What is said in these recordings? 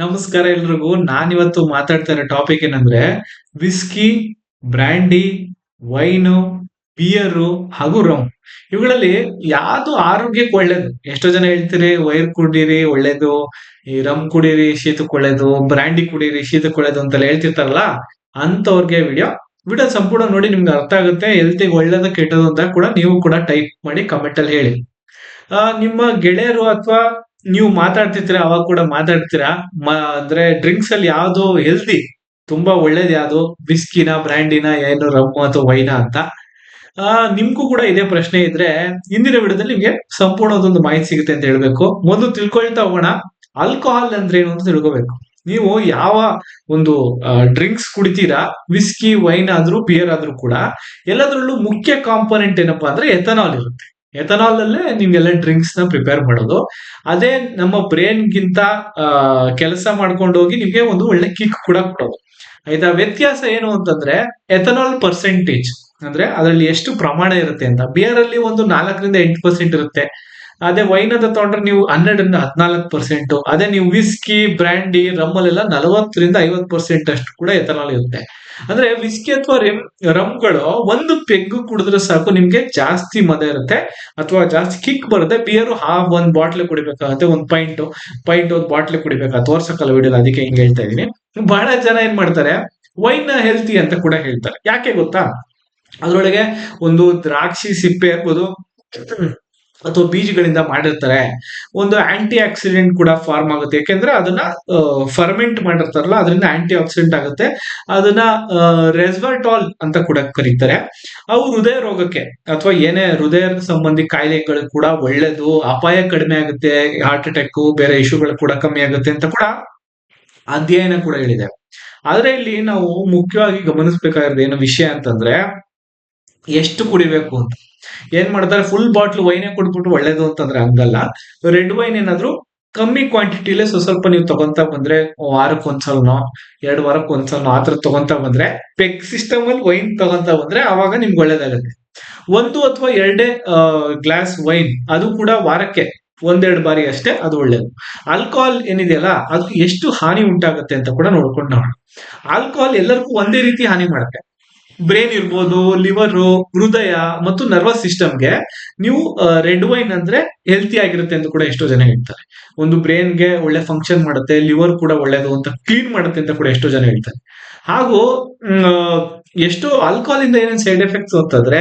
ನಮಸ್ಕಾರ ಎಲ್ರಿಗೂ. ನಾನಿವತ್ತು ಮಾತಾಡ್ತಾ ಇರೋ ಟಾಪಿಕ್ ಏನಂದ್ರೆ ವಿಸ್ಕಿ ಬ್ರ್ಯಾಂಡಿ ವೈನು ಬಿಯರು ಹಾಗೂ ರಮ್ ಇವುಗಳಲ್ಲಿ ಯಾವುದು ಆರೋಗ್ಯಕ್ಕೆ ಒಳ್ಳೇದು? ಎಷ್ಟೋ ಜನ ಹೇಳ್ತೀರಿ ವೈರ್ ಕುಡೀರಿ, ಒಳ್ಳೇದು. ಈ ರಮ್ ಕುಡೀರಿ, ಶೀತಕ್ಕೆ ಒಳ್ಳೇದು. ಬ್ರ್ಯಾಂಡಿ ಕುಡೀರಿ, ಶೀತಕ್ಕೆ ಒಳ್ಳೇದು ಅಂತೆಲ್ಲ ಹೇಳ್ತಿರ್ತಾರಲ್ಲ ಅಂತವ್ರಿಗೆ ವಿಡಿಯೋ ವಿಡಿಯೋ ಸಂಪೂರ್ಣ ನೋಡಿ ನಿಮ್ಗೆ ಅರ್ಥ ಆಗುತ್ತೆ ಹೆಲ್ತಿಗೆ ಒಳ್ಳೇದು, ಕೆಟ್ಟದು ಅಂತ ಕೂಡ ನೀವು ಕೂಡ ಟೈಪ್ ಮಾಡಿ ಕಮೆಂಟ್ ಅಲ್ಲಿ ಹೇಳಿ. ನಿಮ್ಮ ಗೆಳೆಯರು ಅಥವಾ ನೀವು ಮಾತಾಡ್ತಿರ್ತೀರಾ ಅವಾಗ ಕೂಡ ಮಾತಾಡ್ತೀರಾ? ಅಂದ್ರೆ ಡ್ರಿಂಕ್ಸ್ ಅಲ್ಲಿ ಯಾವ್ದು ಹೆಲ್ದಿ ತುಂಬಾ ಒಳ್ಳೇದು ಯಾವ್ದು? ಬಿಸ್ಕಿನ ಬ್ರ್ಯಾಂಡಿನ ಏನು ರಮ್ ಅಥವಾ ವೈನ ಅಂತ. ಆ, ನಿಮ್ಗೂ ಕೂಡ ಇದೇ ಪ್ರಶ್ನೆ ಇದ್ರೆ ಇಂದಿನ ವಿಡಿಯೋದಲ್ಲಿ ನಿಮ್ಗೆ ಸಂಪೂರ್ಣದೊಂದು ಮಾಹಿತಿ ಸಿಗುತ್ತೆ ಅಂತ ಹೇಳ್ಬೇಕು. ಮೊದಲು ತಿಳ್ಕೊಳ್ತಾ ಹೋಗೋಣ. ಆಲ್ಕೋಹಾಲ್ ಅಂದ್ರೆ ಏನು ಅಂತ ತಿಳ್ಕೊಬೇಕು. ನೀವು ಯಾವ ಒಂದು ಡ್ರಿಂಕ್ಸ್ ಕುಡಿತೀರಾ? ವಿಸ್ಕಿ ವೈನ್ ಆದ್ರೂ ಬಿಯರ್ ಆದ್ರೂ ಕೂಡ ಎಲ್ಲದರಲ್ಲೂ ಮುಖ್ಯ ಕಾಂಪೊನೆಂಟ್ ಏನಪ್ಪಾ ಅಂದ್ರೆ ಎಥನಾಲ್ ಇರುತ್ತೆ. ಎಥನಾಲ್ ಅಲ್ಲೇ ನಿಮ್ಗೆಲ್ಲ ಡ್ರಿಂಕ್ಸ್ನ ಪ್ರಿಪೇರ್ ಮಾಡೋದು. ಅದೇ ನಮ್ಮ ಬ್ರೇನ್ ಗಿಂತ ಕೆಲಸ ಮಾಡ್ಕೊಂಡು ಹೋಗಿ ನಿಮ್ಗೆ ಒಂದು ಒಳ್ಳೆ ಕಿಕ್ ಕೂಡ ಕೊಡೋದು. ಆಯ್ತಾ? ವ್ಯತ್ಯಾಸ ಏನು ಅಂತಂದ್ರೆ, ಎಥನಾಲ್ ಪರ್ಸೆಂಟೇಜ್ ಅಂದ್ರೆ ಅದರಲ್ಲಿ ಎಷ್ಟು ಪ್ರಮಾಣ ಇರುತ್ತೆ ಅಂತ. ಬಿಯರ್ ಅಲ್ಲಿ ಒಂದು ನಾಲ್ಕರಿಂದ ಎಂಟು ಪರ್ಸೆಂಟ್ ಇರುತ್ತೆ. ಅದೇ ವೈನ್ ಅಂತ ತಗೊಂಡ್ರೆ ನೀವು ಹನ್ನೆರಡರಿಂದ ಹದಿನಾಲ್ಕು ಪರ್ಸೆಂಟ್ ಅದೇ ನೀವು ವಿಸ್ಕಿ ಬ್ರ್ಯಾಂಡಿ ರಮ್ಮಲ್ಲೆಲ್ಲ ನಲವತ್ತರಿಂದ ಐವತ್ತು ಪರ್ಸೆಂಟ್ ಅಷ್ಟು ಕೂಡ ಎಥನಾಲ್ ಇರುತ್ತೆ. ಅಂದ್ರೆ ವಿಸ್ಕಿ ಅಥವಾ ರಮ್ಗಳು ಒಂದು ಪೆಗ್ ಕುಡಿದ್ರೆ ಸಾಕು, ನಿಮ್ಗೆ ಜಾಸ್ತಿ ಮದ ಇರುತ್ತೆ. ಅಥವಾ ಜಾಸ್ತಿ ಕಿಕ್ ಬರುತ್ತೆ. ಬಿಯರ್ ಹಾಫ್ ಒಂದ್ ಬಾಟ್ಲೆ ಕುಡಿಬೇಕಾಗತ್ತೆ, ಒಂದ್ ಪೈಂಟ್ ಪೈಂಟ್ ಒಂದ್ ಬಾಟ್ಲೆ ಕುಡಿಬೇಕಾ ತೋರ್ಸಕ್ಕಲ್ಲ ವಿಡಿಯೋ ಅದಕ್ಕೆ ಹಿಂಗ್ ಹೇಳ್ತಾ ಇದೀನಿ ಬಹಳ ಜನ ಏನ್ ಮಾಡ್ತಾರೆ ವೈನ್ ಹೆಲ್ತಿ ಅಂತ ಕೂಡ ಹೇಳ್ತಾರೆ. ಯಾಕೆ ಗೊತ್ತಾ? ಅದ್ರೊಳಗೆ ಒಂದು ದ್ರಾಕ್ಷಿ ಸಿಪ್ಪೆ ಇರ್ಬೋದು ಅಥವಾ ಬೀಜಗಳಿಂದ ಮಾಡಿರ್ತಾರೆ. ಒಂದು ಆಂಟಿ ಆಕ್ಸಿಡೆಂಟ್ ಕೂಡ ಫಾರ್ಮ್ ಆಗುತ್ತೆ. ಯಾಕೆಂದ್ರೆ ಅದನ್ನ ಫರ್ಮೆಂಟ್ ಮಾಡಿರ್ತಾರಲ್ಲ, ಅದರಿಂದ ಆಂಟಿ ಆಕ್ಸಿಡೆಂಟ್ ಆಗುತ್ತೆ. ಅದನ್ನ ರೆಸ್ವರ್ಟಾಲ್ ಅಂತ ಕೂಡ ಕರೀತಾರೆ. ಅವು ಹೃದಯ ರೋಗಕ್ಕೆ ಅಥವಾ ಏನೇ ಹೃದಯ ಸಂಬಂಧಿ ಕಾಯಿಲೆಗಳು ಕೂಡ ಒಳ್ಳೇದು, ಅಪಾಯ ಕಡಿಮೆ ಆಗುತ್ತೆ ಹಾರ್ಟ್ ಅಟ್ಯಾಕ್ ಬೇರೆ ಇಶ್ಯೂಗಳು ಕೂಡ ಕಮ್ಮಿ ಆಗುತ್ತೆ ಅಂತ ಕೂಡ ಅಧ್ಯಯನ ಕೂಡ ಹೇಳಿದೆ. ಆದ್ರೆ ಇಲ್ಲಿ ನಾವು ಮುಖ್ಯವಾಗಿ ಗಮನಿಸಬೇಕಾಗಿರೋದು ಏನು ವಿಷಯ ಅಂತಂದ್ರೆ ಎಷ್ಟು ಕುಡಿಬೇಕು ಅಂತ. ಏನ್ ಮಾಡ್ತಾರೆ? ಫುಲ್ ಬಾಟ್ಲ್ ವೈನೇ ಕುಡ್ಬಿಟ್ಟು ಒಳ್ಳೇದು ಅಂತಂದ್ರೆ ಹಂಗಲ್ಲ. ರೆಡ್ ವೈನ್ ಏನಾದ್ರು ಕಮ್ಮಿ ಕ್ವಾಂಟಿಟಿಲೇ ಸ್ವಲ್ಪ ಸ್ವಲ್ಪ ನೀವು ತಗೊಂತಾ ಬಂದ್ರೆ ವಾರಕ್ಕೆ ಒಂದ್ಸಲನೋ ಎರಡು ವಾರಕ್ಕೆ ಒಂದ್ಸಲನೋ ಆ ತಗೊಂತ ಬಂದ್ರೆ ಪೆಗ್ ಸಿಸ್ಟಮ್ ಅಲ್ಲಿ ವೈನ್ ತಗೊಂತಾ ಬಂದ್ರೆ ಅವಾಗ ನಿಮ್ಗೆ ಒಳ್ಳೇದಾಗುತ್ತೆ. ಒಂದು ಅಥವಾ ಎರಡೇ ಗ್ಲಾಸ್ ವೈನ್ ಅದು ಕೂಡ ವಾರಕ್ಕೆ ಒಂದೆರಡು ಬಾರಿ ಅಷ್ಟೇ ಅದು ಒಳ್ಳೇದು. ಆಲ್ಕೋಹಾಲ್ ಏನಿದೆಯಲ್ಲ, ಅದು ಎಷ್ಟು ಹಾನಿ ಉಂಟಾಗುತ್ತೆ ಅಂತ ಕೂಡ ನೋಡ್ಕೊಂಡು ನೋಡೋಣ. ಆಲ್ಕೋಹಾಲ್ ಎಲ್ಲರಿಗೂ ಒಂದೇ ರೀತಿ ಹಾನಿ ಮಾಡುತ್ತೆ. ಬ್ರೈನ್ ಇರ್ಬೋದು, ಲಿವರ್, ಹೃದಯ ಮತ್ತು ನರ್ವಸ್ ಸಿಸ್ಟಮ್ಗೆ ನೀವು ರೆಡ್ ವೈನ್ ಅಂದ್ರೆ ಹೆಲ್ತಿ ಆಗಿರುತ್ತೆ ಅಂತ ಕೂಡ ಎಷ್ಟೋ ಜನ ಹೇಳ್ತಾರೆ. ಒಂದು ಬ್ರೈನ್ಗೆ ಒಳ್ಳೆ ಫಂಕ್ಷನ್ ಮಾಡುತ್ತೆ, ಲಿವರ್ ಕೂಡ ಒಳ್ಳೇದು ಅಂತ ಕ್ಲೀನ್ ಮಾಡುತ್ತೆ ಅಂತ ಕೂಡ ಎಷ್ಟೋ ಜನ ಹೇಳ್ತಾರೆ. ಹಾಗೂ ಎಷ್ಟು ಆಲ್ಕೋಹಾಲ್ ಇಂದ ಏನೇನು ಸೈಡ್ ಎಫೆಕ್ಟ್ಸ್ ಅಂತಂದ್ರೆ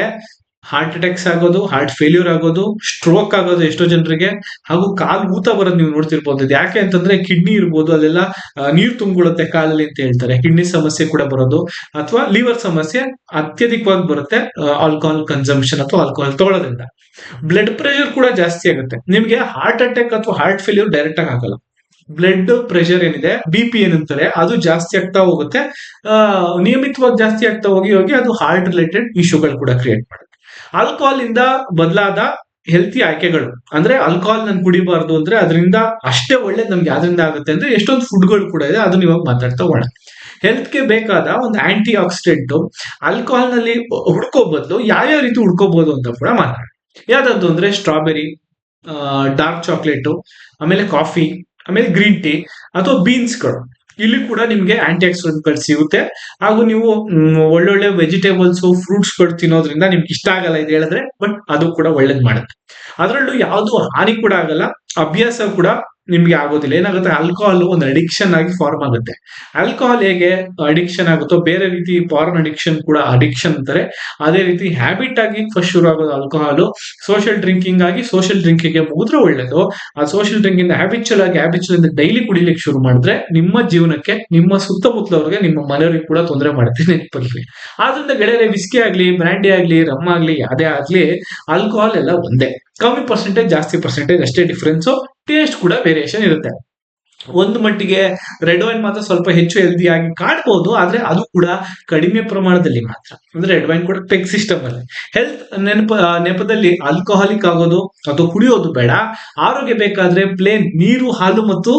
ಹಾರ್ಟ್ ಅಟ್ಯಾಕ್ಸ್ ಆಗೋದು ಹಾರ್ಟ್ ಫೇಲ್ಯೂರ್ ಆಗೋದು ಸ್ಟ್ರೋಕ್ ಆಗೋದು ಎಷ್ಟೋ ಜನರಿಗೆ, ಹಾಗೂ ಕಾಲು ಊತ ಬರೋದು ನೀವು ನೋಡ್ತಿರ್ಬೋದು. ಯಾಕೆ ಅಂತಂದ್ರೆ ಕಿಡ್ನಿ ಇರ್ಬೋದು, ಅಲ್ಲೆಲ್ಲ ನೀರು ತುಂಬಿಕೊಳ್ಳುತ್ತೆ ಕಾಲಲ್ಲಿ ಅಂತ ಹೇಳ್ತಾರೆ. ಕಿಡ್ನಿ ಸಮಸ್ಯೆ ಕೂಡ ಬರೋದು. ಅಥವಾ ಲಿವರ್ ಸಮಸ್ಯೆ ಅತ್ಯಧಿಕವಾಗಿ ಬರುತ್ತೆ ಆಲ್ಕೋಹಾಲ್ ಕನ್ಸಂಪ್ಷನ್ ಅಥವಾ ಆಲ್ಕೋಹಾಲ್ ತಗೊಳ್ಳೋದ್ರಿಂದ ಬ್ಲಡ್ ಪ್ರೆಷರ್ ಕೂಡ ಜಾಸ್ತಿ ಆಗುತ್ತೆ. ನಿಮ್ಗೆ ಹಾರ್ಟ್ ಅಟ್ಯಾಕ್ ಅಥವಾ ಹಾರ್ಟ್ ಫೇಲ್ಯೂರ್ ಡೈರೆಕ್ಟ್ ಆಗಿ ಆಗಲ್ಲ. ಬ್ಲಡ್ ಪ್ರೆಷರ್ ಏನಿದೆ ಬಿ ಪಿ ಏನಂತಾರೆ, ಅದು ಜಾಸ್ತಿ ಆಗ್ತಾ ಹೋಗುತ್ತೆ. ನಿಯಮಿತವಾಗಿ ಜಾಸ್ತಿ ಆಗ್ತಾ ಹೋಗಿ ಹೋಗಿ ಅದು ಹಾರ್ಟ್ ರಿಲೇಟೆಡ್ ಇಶ್ಯೂಗಳು ಕೂಡ ಕ್ರಿಯೇಟ್ ಮಾಡುತ್ತೆ. ಆಲ್ಕೋಹಾಲ್ ಇಂದ ಬದಲಾದ ಹೆಲ್ತಿ ಆಯ್ಕೆಗಳು. ಅಂದ್ರೆ ಆಲ್ಕೋಹಾಲ್ ನನ್ ಕುಡಿಬಾರ್ದು ಅಂದ್ರೆ ಅದರಿಂದ ಅಷ್ಟೇ ಒಳ್ಳೇದು ನಮ್ಗೆ ಯಾವ್ದ್ರಿಂದ ಆಗುತ್ತೆ ಅಂದ್ರೆ ಎಷ್ಟೊಂದು ಫುಡ್ಗಳು ಕೂಡ ಇದೆ, ಅದನ್ನ ಇವಾಗ ಮಾತಾಡ್ತಾ ಹೋಗೋಣ ಹೆಲ್ತ್ಗೆ ಬೇಕಾದ ಒಂದು ಆಂಟಿ ಆಕ್ಸಿಡೆಂಟ್ ಆಲ್ಕೋಹಾಲ್ನಲ್ಲಿ ಹುಡ್ಕೋ ಬದಲು ಯಾವ್ಯಾವ ರೀತಿ ಹುಡ್ಕೋಬಹುದು ಅಂತ ಕೂಡ ಮಾತಾಡ ಯಾವ್ದಾದ್ರು ಅಂದ್ರೆ ಸ್ಟ್ರಾಬೆರಿ ಡಾರ್ಕ್ ಚಾಕ್ಲೇಟು ಆಮೇಲೆ ಕಾಫಿ ಆಮೇಲೆ ಗ್ರೀನ್ ಟೀ ಅಥವಾ ಬೀನ್ಸ್ಗಳು ಇಲ್ಲಿ ಕೂಡ ನಿಮ್ಗೆ ಆಂಟಿ ಆಕ್ಸಿಡೆಂಟ್ಗಳು ಸಿಗುತ್ತೆ. ಹಾಗೂ ನೀವು ಒಳ್ಳೊಳ್ಳೆ ವೆಜಿಟೇಬಲ್ಸ್ ಫ್ರೂಟ್ಸ್ಗಳು ತಿನ್ನೋದ್ರಿಂದ ನಿಮ್ಗೆ ಇಷ್ಟ ಆಗಲ್ಲ ಇದು ಹೇಳಿದ್ರೆ ಬಟ್ ಅದು ಕೂಡ ಒಳ್ಳೇದ್ ಮಾಡುತ್ತೆ. ಅದರಲ್ಲೂ ಯಾವುದು ಹಾನಿ ಕೂಡ ಆಗಲ್ಲ, ಅಭ್ಯಾಸ ಕೂಡ ನಿಮ್ಗೆ ಆಗೋದಿಲ್ಲ. ಏನಾಗುತ್ತೆ? ಆಲ್ಕೋಹಾಲ್ ಒಂದು ಅಡಿಕ್ಷನ್ ಆಗಿ ಫಾರ್ಮ್ ಆಗುತ್ತೆ. ಆಲ್ಕೋಹಾಲ್ ಹೇಗೆ ಅಡಿಕ್ಷನ್ ಆಗುತ್ತೋ, ಬೇರೆ ರೀತಿ ಫಾರ್ನ್ ಅಡಿಕ್ಷನ್ ಕೂಡ ಅಡಿಕ್ಷನ್ ಅಂತಾರೆ. ಅದೇ ರೀತಿ ಹ್ಯಾಬಿಟ್ ಆಗಿ ಫಸ್ಟ್ ಶುರು ಆಗೋದು ಆಲ್ಕೋಹಾಲ್ ಸೋಷಿಯಲ್ ಡ್ರಿಂಕಿಂಗ್ ಆಗಿ ಸೋಷಿಯಲ್ ಡ್ರಿಂಕಿಂಗ್ ಮುಗಿದ್ರೆ ಒಳ್ಳೇದು. ಆ ಸೋಷಿಯಲ್ ಡ್ರಿಂಕಿಂಗ್ ಹ್ಯಾಬಿಚುಲ್ ಆಗಿ ಹ್ಯಾಬಿಚುಲ್ ಇಂದ ಡೈಲಿ ಕುಡಿಲಿಕ್ಕೆ ಶುರು ಮಾಡಿದ್ರೆ ನಿಮ್ಮ ಜೀವನಕ್ಕೆ, ನಿಮ್ಮ ಸುತ್ತಮುತ್ತಲವ್ರಿಗೆ, ನಿಮ್ಮ ಮನೆಯವ್ರಿಗೆ ಕೂಡ ತೊಂದರೆ ಮಾಡುತ್ತೆ ನೆನಪಲ್ಲಿ ಆದ್ರಿಂದ ಗೆಳೆಯರೆ ವಿಸ್ಕಿ ಆಗ್ಲಿ ಬ್ರ್ಯಾಂಡಿ ಆಗ್ಲಿ ರಮ್ ಆಗ್ಲಿ, ಯಾವುದೇ ಆಗ್ಲಿ ಆಲ್ಕೋಹಾಲ್ ಎಲ್ಲ ಒಂದೇ. ಕಮ್ಮಿ ಪರ್ಸೆಂಟೇಜ್ ಜಾಸ್ತಿ ಪರ್ಸೆಂಟೇಜ್ ಅಷ್ಟೇ ಡಿಫ್ರೆನ್ಸ್ ಟೇಸ್ಟ್ ಕೂಡ ವೇರಿಯೇಷನ್ ಇರುತ್ತೆ. ಒಂದು ಮಟ್ಟಿಗೆ ರೆಡ್ ವೈನ್ ಮಾತ್ರ ಸ್ವಲ್ಪ ಹೆಚ್ಚು ಹೆಲ್ದಿ ಆಗಿ ಕಾಣ್ಬೋದು, ಆದ್ರೆ ಅದು ಕೂಡ ಕಡಿಮೆ ಪ್ರಮಾಣದಲ್ಲಿ ಮಾತ್ರ. ಅಂದ್ರೆ ರೆಡ್ ವೈನ್ ಕೂಡ ಪೆಗ್ ಸಿಸ್ಟಮ್ ಅಲ್ಲಿ. ಹೆಲ್ತ್ ನೆನಪ ನೆಪದಲ್ಲಿ ಆಲ್ಕೋಹಾಲಿಕ್ ಆಗೋದು ಅಥವಾ ಕುಡಿಯೋದು ಬೇಡ. ಆರೋಗ್ಯ ಬೇಕಾದ್ರೆ ಪ್ಲೇನ್ ನೀರು, ಹಾಲು ಮತ್ತು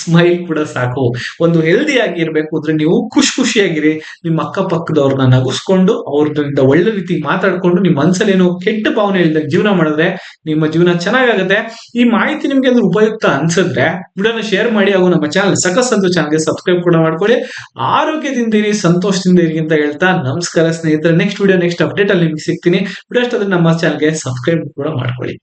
ಸ್ಮೈಲ್ ಕೂಡ ಸಾಕು. ಒಂದು ಹೆಲ್ದಿ ಆಗಿರ್ಬೇಕು ಅಂದ್ರೆ ನೀವು ಖುಷಿ ಖುಷಿಯಾಗಿರಿ. ನಿಮ್ಮ ಅಕ್ಕಪಕ್ಕದವ್ರನ್ನ ನಗಿಸ್ಕೊಂಡು, ಅವ್ರದ್ರಿಂದ ಒಳ್ಳೆ ರೀತಿ ಮಾತಾಡ್ಕೊಂಡು, ನಿಮ್ಮ ಮನ್ಸಲ್ಲಿ ಏನೋ ಕೆಟ್ಟ ಭಾವನೆ ಇಲ್ಲದೆ ಜೀವನ ಮಾಡಿದ್ರೆ, ನಿಮ್ಮ ಜೀವನ ಚೆನ್ನಾಗಾಗುತ್ತೆ. ಈ ಮಾಹಿತಿ ನಿಮ್ಗೆ ಅಂದ್ರೆ ಉಪಯುಕ್ತ ಅನ್ಸಿದ್ರೆ, ವಿಡಿಯೋನ ಶೇರ್ ಮಾಡಿ ಹಾಗೂ ನಮ್ಮ ಚಾನಲ್ ಸಕಸ್ ಅಂತ ಚಾನಲ್ಗೆ ಸಬ್ಸ್ಕ್ರೈಬ್ ಕೂಡ ಮಾಡ್ಕೊಳ್ಳಿ. ಆರೋಗ್ಯದಿಂದ ಇರಿ, ಸಂತೋಷದಿಂದ ಇರಿ ಅಂತ ಹೇಳ್ತಾ ನಮಸ್ಕಾರ ಸ್ನೇಹಿತರೆ. ನೆಕ್ಸ್ಟ್ ವಿಡಿಯೋ ನೆಕ್ಸ್ಟ್ ಅಪ್ಡೇಟ್ ಅಲ್ಲಿ ನಿಮ್ಗೆ ಸಿಗ್ತೀನಿ. ವಿಡಿಯೋ ಅಷ್ಟಾದ್ರೆ ನಮ್ಮ ಚಾನಲ್ಗೆ ಸಬ್ಸ್ಕ್ರೈಬ್ ಕೂಡ ಮಾಡ್ಕೊಳ್ಳಿ.